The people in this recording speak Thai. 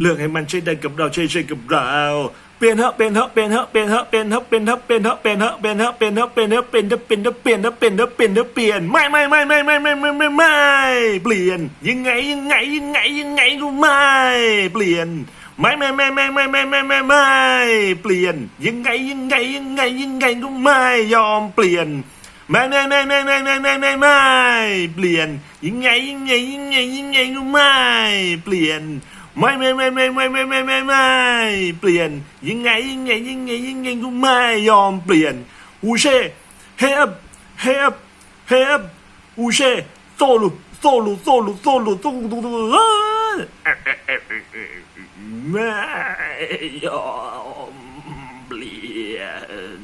เลือกให้มันใช่ได้กับเราใช่ใช่กับเราเปลี่ยนเถอะเปลี่ยนเถอะเปลี่ยนเถอะเปลี่ยนเถอะเปลี่ยนเถอะเปลี่ยนเถอะเปลี่ยนเถอะเปลี่ยนเถอะเปลี่ยนเถอะเปลี่ยนเถอะเปลี่ยนเถอะเปลี่ยนเถอะเปลี่ยนเถอะเปลี่ยนเถอะเปลี่ยนเถอะเปลี่ยนเถอะเปลี่ยนไม่ไม่ไม่ไม่ไม่ไม่ไม่ไม่ไม่เปลี่ยนยังไงยังไงยังไงยังไงก็ไม่เปลี่ยนไม่ไม่ไม่ไม่ไม่ไม่ไม่ไม่ไม่เปลี่ยนยังไงยังไงยังไงยังไงก็ไม่ยอมเปลี่ยนไม่ไม่ไม่ไม่ไม่ไม่ไม่ไม่ไม่เปลี่ยนยังไงยังไงยังไงยังไงก็ไม่เปลี่ยน ไม่ไม่ไม่ไม่ไม่ไม่ไม่ไม่ไม่เปลี่ยนยังไงยังไงยังไงยังไงกูไม่ยอมเปลี่ยนอูเช่เฮบเฮบเฮบอูเช่โซลูโซลูโซลูโซลูโซลูโซลูไม่ยอมเปลี่ยน